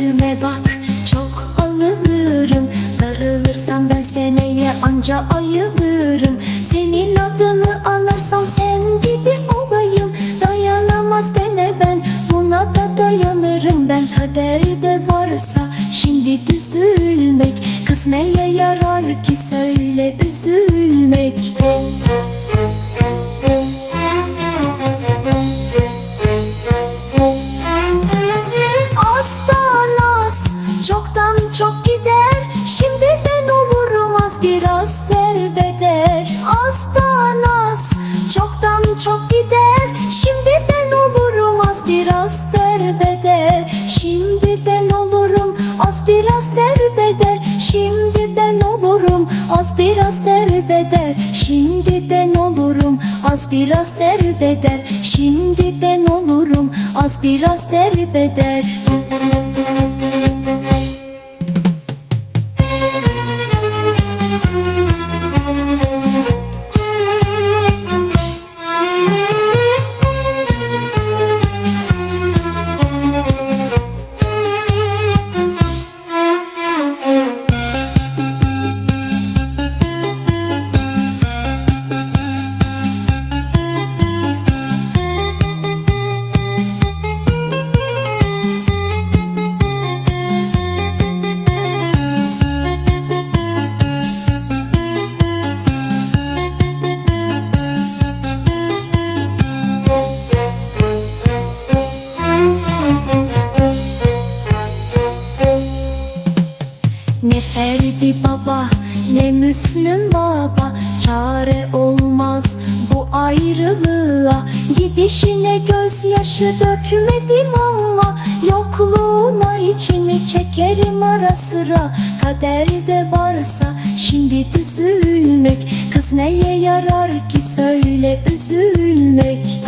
Üstüme bak çok alınırım Darılırsam ben seneye anca ayılırım. Senin adını alarsam sen gibi olayım. Dayanamaz deme ben buna da dayanırım Ben. Kaderde varsa şimdi düzülmek. Kız neye yarar ki söyle üzülmek? Aslan biraz derbeder Şimdi ben olurum az biraz derbeder Şimdi ben olurum az biraz derbeder Şimdi ben olurum az biraz derbeder Şimdi ben olurum az biraz derbeder Ne Ferdi baba ne Müslüm baba. Çare olmaz bu ayrılığa. Gidişine gözyaşı dökmedim ama Yokluğuna içimi çekerim ara sıra. Kaderde varsa şimdi düzülmek Kız neye yarar ki söyle üzülmek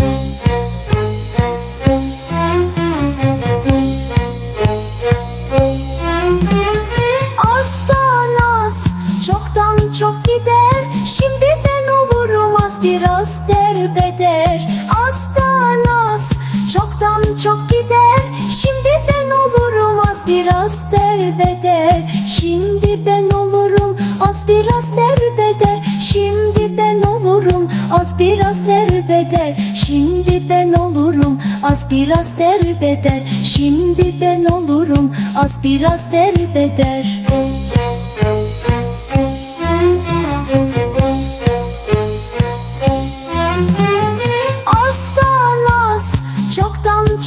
çok gider. Şimdi ben olurum az biraz derbeder. Şimdi ben olurum az biraz derbeder. Şimdi ben olurum az biraz derbeder. Şimdi ben olurum az biraz derbeder. Şimdi ben olurum az biraz derbeder. Aslan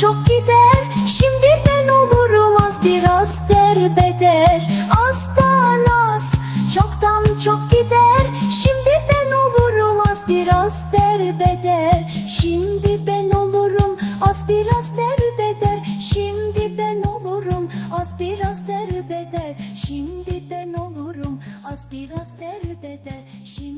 çok gider. Şimdi ben olurum az biraz derbeder. Azdan az çoktan çok gider. Şimdi ben olurum az biraz derbeder. Şimdi ben olurum az biraz derbeder. Şimdi ben olurum az biraz derbeder. Şimdi ben olurum az biraz derbeder. Şimdi